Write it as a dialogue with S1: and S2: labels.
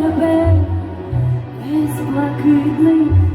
S1: тебе весь блакитний.